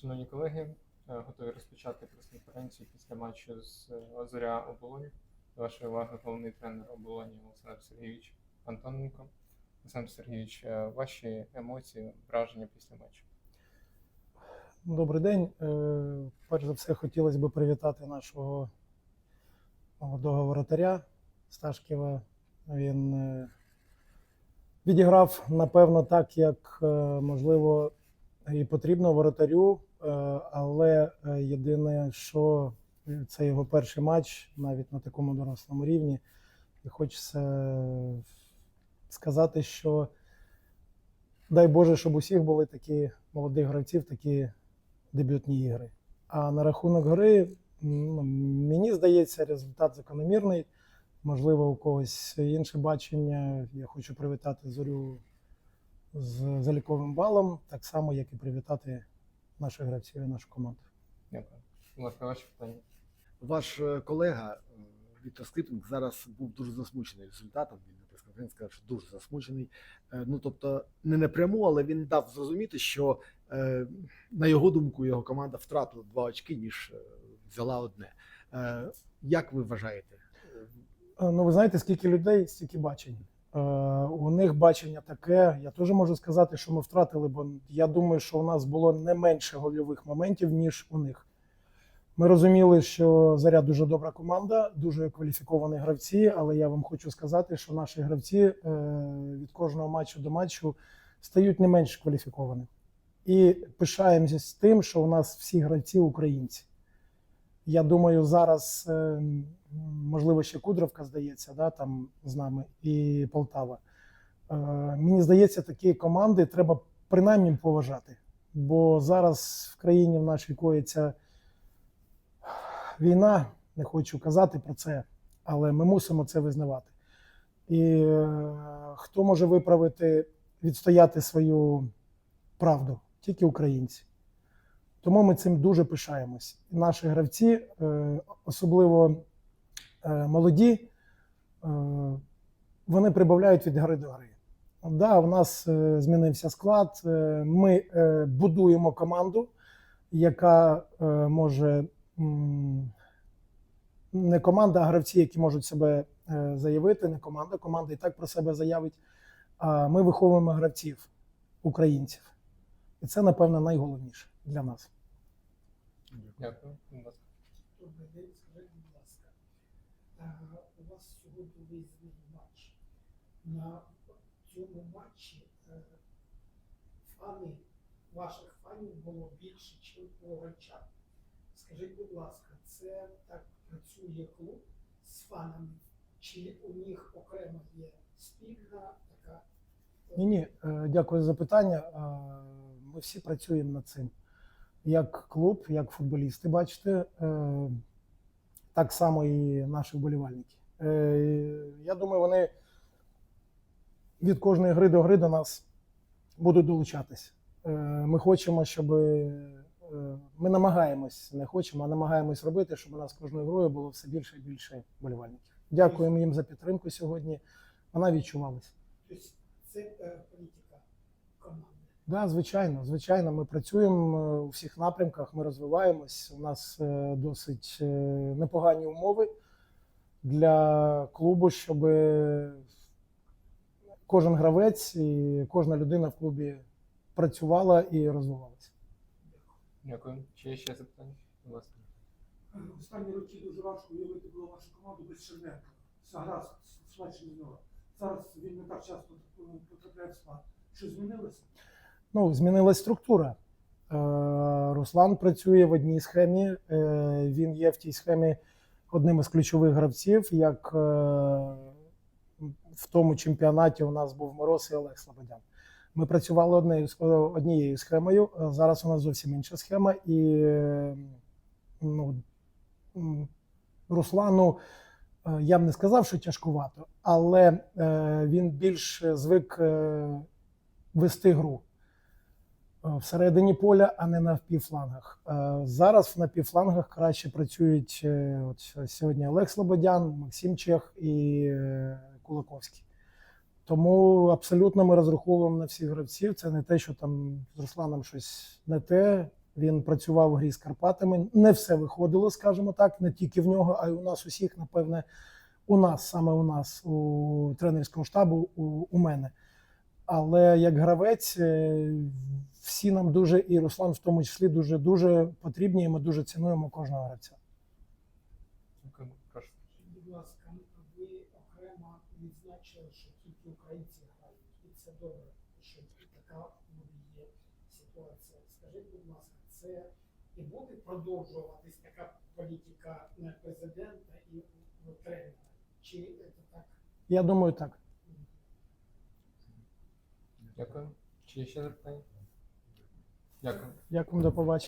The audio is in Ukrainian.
Шановні колеги, е, готові розпочати прес-конференцію після матчу з е, Зоря Оболонь. Вашої уваги головний тренер Оболоні Олександр Сергійович Антоненко. Олександр Сергійович, е, ваші емоції, враження після матчу. Добрий день. Перш за все, хотілося б привітати нашого молодого воротаря Сташківа. Він відіграв, напевно, так, як можливо і потрібно воротарю. Е, Але е, єдине, що це його перший матч навіть на такому дорослому рівні. І хочеться сказати, що дай Боже, щоб усіх були такі молодих гравців, такі дебютні ігри. А на рахунок гри, ну, мені здається, результат закономірний. Можливо, у когось інше бачення. Я хочу привітати зорю з заліковим балом, так само, як і привітати наших гравців і нашу команду. Дякую. Будь ласка, ваші питання. Ваш е, колега е, Віктор Скрипник зараз був дуже засмучений результатом. Він на прес-конференції сказав, що дуже засмучений. Е, Ну тобто, не напряму, але він дав зрозуміти, що на його думку його команда втратила два очки, ніж взяла одне. Як ви вважаєте? Ну, ви знаєте, скільки людей, стільки бачень. Е, у них бачення таке. Я теж можу сказати, що ми втратили, бо я думаю, що у нас було не менше гольових моментів, ніж у них. Ми розуміли, що заряд дуже добра команда, дуже кваліфіковані гравці, але я вам хочу сказати, що наші гравці е, від кожного матчу до матчу стають не менш кваліфіковані. І пишаємося з тим, що у нас всі гравці українці. Я думаю, зараз е, можливо ще Кудровка здається, да, там з нами і Полтава. Е, Мені здається, такі команди треба принаймні поважати. Бо зараз в країні в нашій коїться війна, не хочу казати про це, але ми мусимо це визнавати. І е, хто може виправити, відстояти свою правду? Тільки українці. Тому ми цим дуже пишаємось. Наші гравці, е, особливо е, молоді, е, вони прибавляють від гри до гри. Да, у нас змінився склад. Ми будуємо команду, яка може не команда, а гравці, які можуть себе заявити. Не команда, команда і так про себе заявить. А ми виховуємо гравців, українців. І це, напевно, найголовніше для нас. Дякую. Добрий день, скажіть, будь ласка, е, у вас сьогодні виїзний матч. На цьому матчі е, фани, ваших фанів було більше, ніж у. Скажіть, будь ласка, це так працює клуб з фанами, чи у них окремо є спільна така? Ні, ні, е, дякую за запитання. Е, Ми всі працюємо над цим. Як клуб, як футболісти, бачите, е, так само і наші вболівальники. Е, Я думаю, вони від кожної гри до гри до нас будуть долучатись. Е, Ми хочемо, щоб ми намагаємось, не хочемо, а намагаємось робити, щоб у нас кожною грою було все більше і більше вболівальників. Дякуємо їм за підтримку сьогодні. Вона відчувалась. Це політика. Да, звичайно, звичайно, ми працюємо е, у всіх напрямках, ми розвиваємось. У нас е, досить е, непогані умови для клубу, щоб кожен гравець і кожна людина в клубі працювала і розвивалася. Дякую. Чи є ще запитання? Будь ласка. Останні роки дуже важко уявити було вашу команду без Черненка. Вся гра швидше. Зараз він не так часто потрапляє в склад. Що змінилося? Ну, змінилась структура. Е, Руслан працює в одній схемі. е, Він є в тій схемі одним із ключових гравців. Як е, в тому чемпіонаті у нас був Мороз і Олег Слободян. Ми працювали однією, однією схемою. Зараз у нас зовсім інша схема. І ну, Руслану я б не сказав, що тяжкувато, але він більш звик вести гру всередині поля, а не на півфлангах. Е, Зараз на півфлангах краще працюють е, от сьогодні Олег Слободян, Максим Чех і е, Кулаковський. Тому абсолютно ми розраховуємо на всіх гравців. Це не те, що там з Русланом щось не те. Він працював у грі з Карпатами. Не все виходило, скажімо так, не тільки в нього, а й у нас усіх, напевне, у нас, саме у нас, у тренерського штабу, у, у мене. Але як гравець, е, всі нам дуже, і Руслан в тому числі, дуже дуже потрібні, і ми дуже цінуємо кожного гравця. Будь ласка, ви окремо відзначили, що тільки українці грають, і це добре, що така ну, є ситуація. Скажіть, будь ласка, це і буде продовжуватись така політика президента і ну, тренера? Чи це так? Я думаю, так. Дякую. Чи є ще запитання? Дякую. Дякую, до побачення.